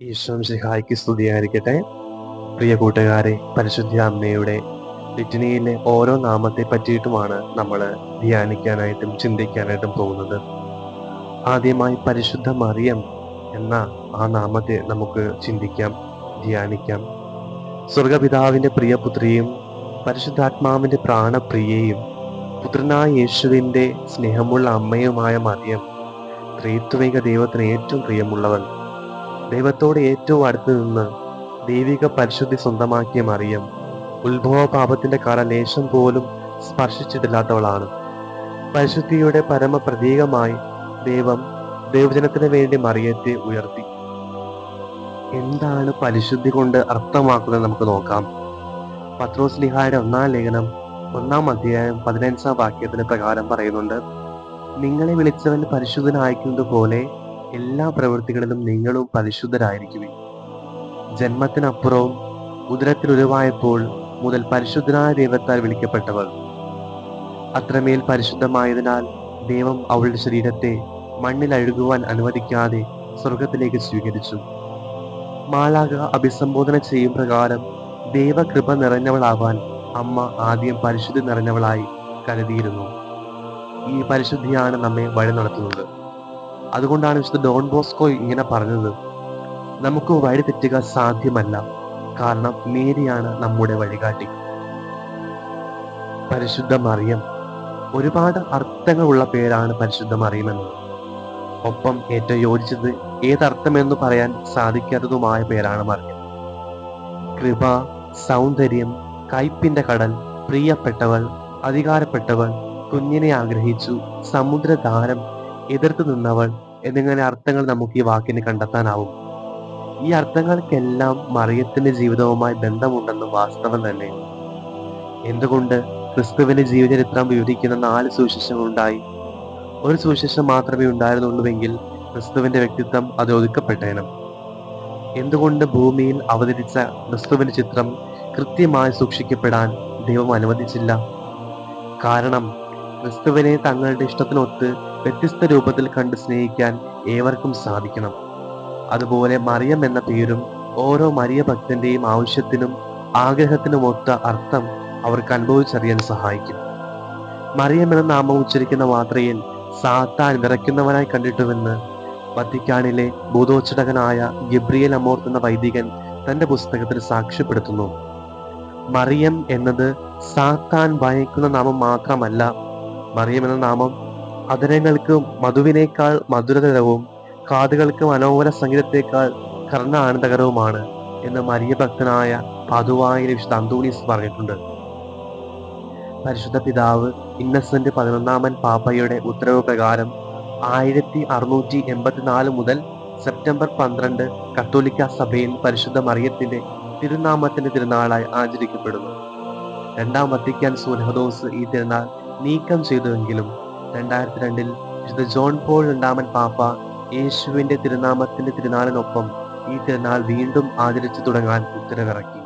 ഈശ്വം സിഹായിക്ക് സ്തുതിയായിരിക്കട്ടെ. പ്രിയ കൂട്ടുകാരെ പരിശുദ്ധ അമ്മയുടെ ലിറ്റനിയിലെ ഓരോ നാമത്തെ പറ്റിയിട്ടുമാണ് നമ്മൾ ധ്യാനിക്കാനായിട്ടും ചിന്തിക്കാനായിട്ടും പോകുന്നത്. ആദ്യമായി പരിശുദ്ധ മറിയം എന്ന ആ നാമത്തെ നമുക്ക് ചിന്തിക്കാം ധ്യാനിക്കാം. സ്വർഗപിതാവിന്റെ പ്രിയപുത്രിയും പരിശുദ്ധാത്മാവിന്റെ പ്രാണപ്രിയയും പുത്രനായ യേശുവിന്റെ സ്നേഹമുള്ള അമ്മയുമായ മറിയം ത്രിത്വിക ദൈവത്തിന് ഏറ്റവും പ്രിയമുള്ളവൾ ദൈവത്തോട് ഏറ്റവും അടുത്ത് നിന്ന് ദൈവിക പരിശുദ്ധി സ്വന്തമാക്കിയ മറിയം ഉത്ഭവ പാപത്തിന്റെ കറ ലേശം പോലും സ്പർശിച്ചിട്ടില്ലാത്തവളാണ്. പരിശുദ്ധിയുടെ പരമ പ്രതീകമായി ദൈവം ദൈവജനത്തിന് വേണ്ടി മറിയത്തെ ഉയർത്തി. എന്താണ് പരിശുദ്ധി കൊണ്ട് അർത്ഥമാക്കുന്നത് നമുക്ക് നോക്കാം. പത്രോസ് ലിഹായുടെ ഒന്നാം ലേഖനം ഒന്നാം അധ്യായം പതിനഞ്ചാം വാക്യത്തിന് പ്രകാരം പറയുന്നുണ്ട് നിങ്ങളെ വിളിച്ചവൻ പരിശുദ്ധനായിരിക്കുന്നത് പോലെ എല്ലാ പ്രവൃത്തികളിലും നിങ്ങളും പരിശുദ്ധരായിരിക്കുവിൻ. ജന്മത്തിനപ്പുറവും ഉദരത്തിൽ ഉരുവായപ്പോൾ മുതൽ പരിശുദ്ധനായ ദൈവത്താൽ വിളിക്കപ്പെട്ടവൾ അത്രമേൽ പരിശുദ്ധമായതിനാൽ ദൈവം അവളുടെ ശരീരത്തെ മണ്ണിൽ അഴുകുവാൻ അനുവദിക്കാതെ സ്വർഗത്തിലേക്ക് സ്വീകരിച്ചു. മാലാക അഭിസംബോധന ചെയ്യും പ്രകാരം ദൈവകൃപ നിറഞ്ഞവളാവാൻ അമ്മ ആദ്യം പരിശുദ്ധി നിറഞ്ഞവളായി കരുതിയിരുന്നു. ഈ പരിശുദ്ധിയാണ് നമ്മെ വഴി നടത്തുന്നത്. അതുകൊണ്ടാണ് വിശുദ്ധ ഡോൺ ബോസ്കോ ഇങ്ങനെ പറഞ്ഞത്. നമുക്ക് വഴി തെറ്റുക സാധ്യമല്ല. കാരണം മേരിയാണ് നമ്മുടെ വഴികാട്ടി. പരിശുദ്ധ മറിയം. ഒരുപാട് അർത്ഥങ്ങളുള്ള പേരാണ് പരിശുദ്ധ മറിയം എന്നത് ഒപ്പം ഏറ്റവും യോജിച്ചത് ഏതർത്ഥമെന്ന് പറയാൻ സാധിക്കാത്തതുമായ പേരാണ് മറിയം. കൃപ സൗന്ദര്യം കയ്പിന്റെ കടൽ പ്രിയപ്പെട്ടവൾ അധികാരപ്പെട്ടവൾ കുഞ്ഞിനെ ആഗ്രഹിച്ചു സമുദ്രധാരം എതിർത്ത് നിന്നവൾ എന്നിങ്ങനെ അർത്ഥങ്ങൾ നമുക്ക് ഈ വാക്കിന് കണ്ടെത്താനാവും. ഈ അർത്ഥങ്ങൾക്കെല്ലാം മറിയത്തിന്റെ ജീവിതവുമായി ബന്ധമുണ്ടെന്നും വാസ്തവം തന്നെ. എന്തുകൊണ്ട് ക്രിസ്തുവിന്റെ ജീവചരിത്രം വിവരിക്കുന്ന നാല് സുവിശേഷങ്ങളുണ്ടായി? ഒരു സുവിശേഷം മാത്രമേ ഉണ്ടായിരുന്നുള്ളൂവെങ്കിൽ ക്രിസ്തുവിന്റെ വ്യക്തിത്വം അത് ഒതുക്കപ്പെട്ടേനം. എന്തുകൊണ്ട് ഭൂമിയിൽ അവതരിച്ച ക്രിസ്തുവിന്റെ ചിത്രം കൃത്യമായി സൂക്ഷിക്കപ്പെടാൻ ദൈവം അനുവദിച്ചില്ല? കാരണം ക്രിസ്തുവിനെ തങ്ങളുടെ ഇഷ്ടത്തിനൊത്ത് വ്യത്യസ്ത രൂപത്തിൽ കണ്ട് സ്നേഹിക്കാൻ ഏവർക്കും സാധിക്കണം. അതുപോലെ മറിയം എന്ന പേരും ഓരോ മറിയ ഭക്തന്റെയും ആവശ്യത്തിനും ആഗ്രഹത്തിനുമൊത്ത അർത്ഥം അവർക്ക് അനുഭവിച്ചറിയാൻ സഹായിക്കും. മറിയം എന്ന നാമം ഉച്ചരിക്കുന്ന മാത്രയിൽ സാത്താൻ വിറയ്ക്കുന്നവനായി കണ്ടിട്ടുമെന്ന് വത്തിക്കാനിലെ ഭൂതോച്ചടകനായ ഗബ്രിയൽ അമോർത്ത് എന്ന വൈദികൻ തന്റെ പുസ്തകത്തിൽ സാക്ഷ്യപ്പെടുത്തുന്നു. മറിയം എന്നത് സാത്താൻ ഭയക്കുന്ന നാമം മാത്രമല്ല മറിയം എന്ന നാമം അതരങ്ങൾക്ക് മധുവിനേക്കാൾ മധുരതരവും കാതുകൾക്ക് മനോഹര സംഗീതത്തെക്കാൾ കർണാനന്ദകരവുമാണ് എന്ന് മരിയഭക്തനായ ഭക്തനായ പതുവായ വിശുദ്ധ അന്തോണീസ് പറഞ്ഞിട്ടുണ്ട്. പരിശുദ്ധ പിതാവ് ഇന്നസെന്റ് പതിനൊന്നാമൻ പാപ്പയുടെ ഉത്തരവ് പ്രകാരം ആയിരത്തി അറുന്നൂറ്റി എൺപത്തിനാല് മുതൽ സെപ്റ്റംബർ പന്ത്രണ്ട് കത്തോലിക്ക സഭയിൽ പരിശുദ്ധ മറിയത്തിന്റെ തിരുനാമത്തിന്റെ തിരുനാളായി ആചരിക്കപ്പെടുന്നു. രണ്ടാം വത്തിക്കാൻ സുലഹദോസ് ഈ തിരുനാൾ നീക്കം ചെയ്തുവെങ്കിലും രണ്ടായിരത്തി രണ്ടിൽ വിശുദ്ധ ജോൺ പോൾ രണ്ടാമൻ പാപ്പ യേശുവിന്റെ തിരുനാമത്തിന്റെ തിരുനാളിനൊപ്പം ഈ തിരുനാൾ വീണ്ടും ആചരിച്ചു തുടങ്ങാൻ ഉത്തരവിറക്കി.